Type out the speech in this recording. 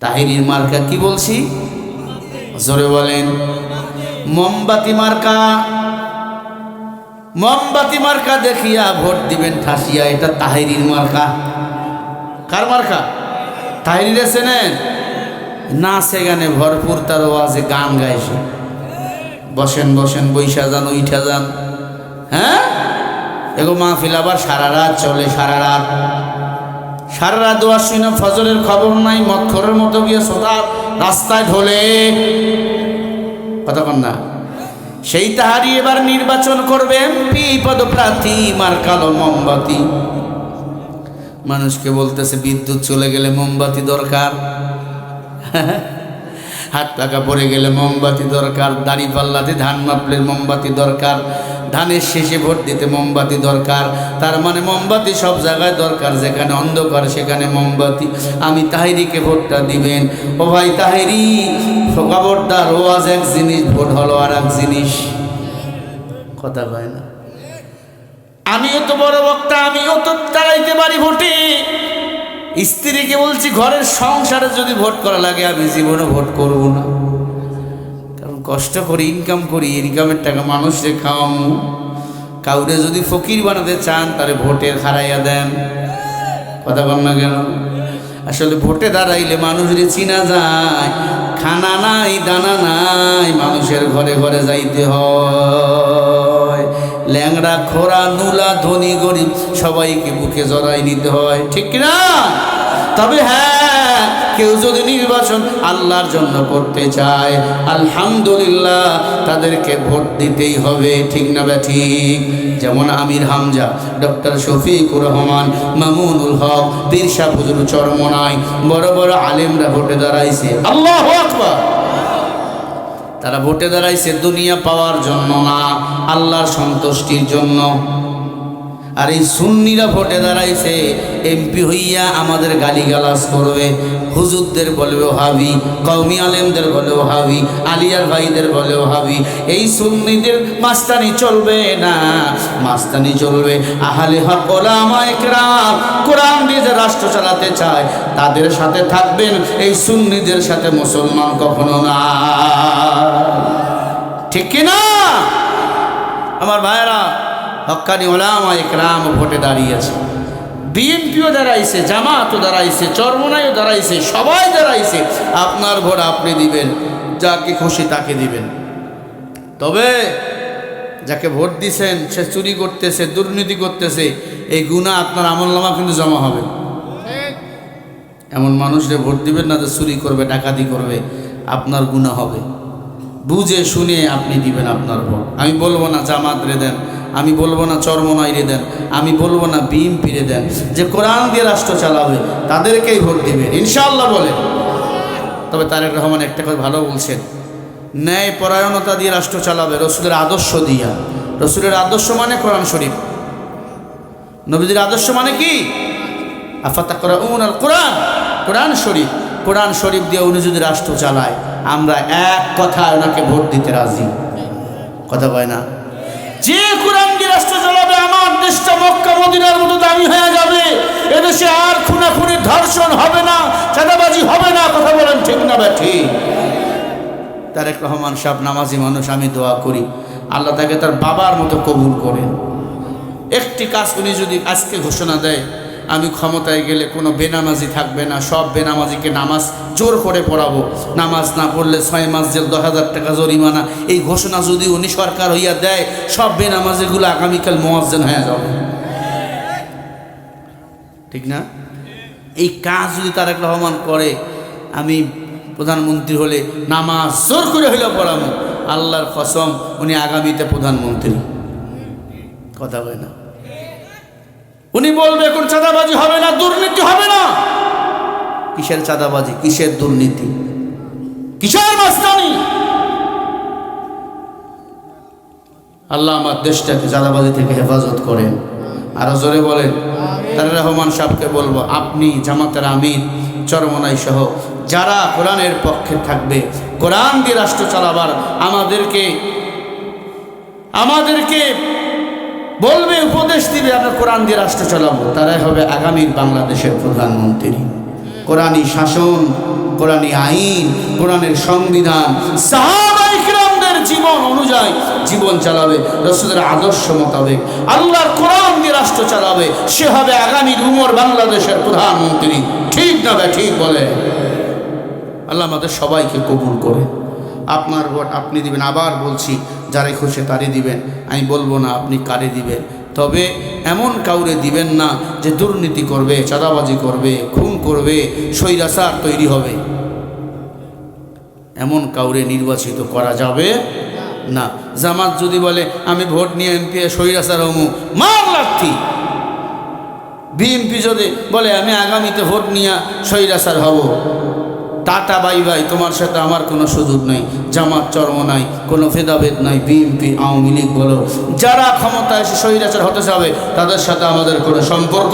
তাহিরির মার্কা কি বলছি? জোরে বলেন। মোমবাতি মার্কা। মোমবাতি মার্কা দেখিয়া ভোট দিবেন ঠাসিয়া, এটা তাহিরির মার্কা। কার মার্কা? তাহিরিরে চেনেন নাচে গানে ভরপুর তার ওয়াজে গান গাইছে। বসেন বসেন, বৈশা যান, উইঠা যান। হ্যাঁ? এগো মাহফিল আবার সারা রাত চলে, সারা রাত। সারা রাত দোয়া শুনে ফজরের খবর নাই মক্ষরের মতো গিয়ে সোতা রাস্তায় ঢোলে। কতক্ষণ না। সেই তাহারই এবার নির্বাচন করবে এমপি পদপ্রার্থী মার কালো মোমবাতি। মানুষকে বলতেছে, বিদ্যুৎ চলে গেলে মোমবাতি দরকার। হাত টাকা পড়ে গেলে মোমবাতি দরকার। দাড়ি পাল্লাতে ধান মাপলে মোমবাতি দরকার। ধানের শেষে ভোট দিতে মোমবাতি দরকার। তার মানে মোমবাতি সব জায়গায় দরকার, যেখানে অন্ধকার সেখানে মোমবাতি। আমি তাহিরিকে ভোটটা দিবেন। ও ভাই তাহিরি, খবরদার, ও আজ এক জিনিস, ভোট হলো আর এক জিনিস। কথা কয় না। আমিও তো বড় বক্তা, আমিও তো দাঁড়াইতে পারি ভোটে। স্ত্রীকে বলছি, ঘরের সংসারে যদি ভোট করা লাগে, আমি জীবনে ভোট করব না। কষ্ট করে ইনকাম করি ইনকামের টাকা মানুষকে খাওয়ামু। কাউরে যদি ফকির বানাতে চান তাহলে ভোটের হারাইয়া দেন। কথা বল না কেন? আসলে ভোটে দাঁড়াইলে মানুষের চিনা যায়, খানা নাই, দানা নাই, মানুষের ঘরে ঘরে যাইতে হয়। ল্যাংড়া, খোরা, নুলা, ধনী, গরিব, সবাইকে বুকে জড়াই নিতে হয়। ঠিক কিনা? তবে হ্যাঁ কেউ যদি নির্বাচন আল্লাহর জন্য করতে চায়, আলহামদুলিল্লাহ তাদেরকে ভোট দিতেই হবে, ঠিক না বা ঠিক? যেমন আমির হামজা, ডক্টর শফিকুর রহমান, মামুনুল হক বীরশা হুজুর চরমনাই, বড় বড় আলেমরা ভোটে দাঁড়াইছে। আল্লাহ আকবার! তারা ভোটে দাঁড়াইছে দুনিয়া পাওয়ার জন্য না, আল্লাহর সন্তুষ্টির জন্য। আর এই সুন্নিরা ভোটে দাঁড়াইছে, এমপি হইয়া আমাদের গালিগালাজ করবে। হুজুরদের বলেও হাবি কৌমি আলেমদের বলেও হাবি আলিয়ার ভাইদের বলেও হাবি এই সুন্নিদের মাস্তানি চলবে না, মাস্তানি চলবে। আহালে হক ওলামা একরাম, কোরআন দিয়ে যে রাষ্ট্র চালাতে চায়, তাদের সাথে থাকবেন, এই সুন্নিদের সাথে মুসলমান কখনো না। ঠিক কিনা? আমার ভাইয়েরা হক্কানি ওলামা একরাম ভোটে দাঁড়িয়েছে। বিএনপিও দাঁড়াইছে, জামাতও দাঁড়াইছে, চরমনাইও দাঁড়াইছে, সবাই দাঁড়াইছে। আপনার ভোট আপনি দিবেন, যাকে খুশি তাকে দিবেন। তবে যাকে ভোট দিছেন, সে চুরি করতেছে, দুর্নীতি করতেছে, এই গুণা আপনার আমলনামা কিন্তু জমা হবে। এমন মানুষরে ভোট দিবেন না, যে চুরি করবে, ডাকাতি করবে, আপনার গুণা হবে। বুঝে শুনে আপনি দিবেন আপনার ভোট। আমি বলব না, জামাত রে দেন। আমি বলব না চরমনাই রে দেন, আমি বলব না বিম ফিরে দেন। যে কোরআন দিয়ে রাষ্ট্র চালাবে, তাদেরকেই ভোট দিবেন ইনশাআল্লাহ বলে তবে তারেক রহমান একটা কথা ভালো বলছেন, ন্যায় পরায়ণতা দিয়ে রাষ্ট্র চালাবে, রসুলের আদর্শ দিয়া। রসুলের আদর্শ মানে কোরআন শরীফ। নবীদের আদর্শ মানে কি? আফাতা আল কোরআন কোরআন শরীফ কোরআন শরীফ দিয়ে উনি যদি রাষ্ট্র চালায়, আমরা এক কথায় ওনাকে ভোট দিতে রাজি। কথা কয় না? যে কোরআন দিয়ে রাষ্ট্র চালাবে, আমার দেশটা মক্কা, মদিনার মতো দামি হয়ে যাবে। এদেশে আর খুনাখুনি ধর্ষণ হবে না, চাঁদাবাজি হবে না, কথা বলেন ঠিক না বা ঠিক। তারেক রহমান সাহেব, নামাজি মানুষ, আমি দোয়া করি। আল্লাহ তাকে তার বাবার মতো কবুল করেন। একটি কাজ উনি যদি আজকে ঘোষণা দেয় আমি ক্ষমতায় গেলে কোনো বেনামাজি থাকবে না, সব বেনামাজিকে নামাজ জোর করে পড়াবো। নামাজ না পড়লে ছয় মাস জেল, দশ হাজার টাকা জরিমানা। এই ঘোষণা যদি উনি সরকার হইয়া দেয়, সব বেনামাজিগুলো আগামীকাল মোয়াজ্জেন হয়ে যাবে। ঠিক না? এই কাজ যদি তারেক রহমান করে, আমি প্রধানমন্ত্রী হলে নামাজ জোর করে হইলেও পড়াবো। আল্লাহর কসম, উনি আগামীতে প্রধানমন্ত্রী। কথা হয় না? উনি বলবে কোন চাঁদাবাজি হবে না দুর্নীতি হবে না। কিসের চাঁদাবাজি? কিসের দুর্নীতি? কিসের মাস্তানি? আল্লাহ আমার দেশটাকে চাঁদাবাজি থেকে হেফাজত করেন। আরও জোরে বলেন তার রহমান সাহেবকে বলব আপনি জামাতের আমির চরমনাই সহ যারা কোরআনের পক্ষে থাকবে কোরআন দিয়ে রাষ্ট্র চালাবার আমাদেরকে আমাদেরকে বলবে, উপদেশ দিবে, আমরা কোরআন দিয়ে রাষ্ট্র চালাবো। তারাই হবে আগামীর বাংলাদেশের প্রধানমন্ত্রী। কোরআনী শাসন কোরআনী আইন, কোরআনের সংবিধান। জীবন অনুযায়ী জীবন চালাবে, রসুলের আদর্শ মোতাবেক। আল্লাহর কোরআন দিয়ে রাষ্ট্র চালাবে, সে হবে আগামীর উমর বাংলাদেশের প্রধানমন্ত্রী। ঠিক না বে ঠিক বলে? আল্লাহ আমাদের সবাইকে কবুল করে। আপনার ভোট আপনি দিবেন, আবার বলছি যারে খুশি তারই দিবেন। আমি বলব না আপনি কারে দিবেন। তবে এমন কাউরে দিবেন না যে দুর্নীতি করবে, চাঁদাবাজি করবে, খুন করবে, স্বৈরাচার তৈরি হবে। এমন কাউরে নির্বাচিত করা যাবে না। জামাত যদি বলে, আমি ভোট নিয়ে এমপি স্বৈরাচার হমু মার লাঠি বিএমপি যদি বলে, আমি আগামীতে ভোট নিয়ে স্বৈরাচার হব টাটা, বাই বাই। তোমার সাথে আমার কোনো সুযোগ নাই, জামাত চর্ম নাই, কোনো ভেদাভেদ নাই, বিএনপি, আওয়ামী লীগ বলো, যারা ক্ষমতায় এসে স্বৈরাচার হতে যাবে তাদের সাথে আমাদের কোনো সম্পর্ক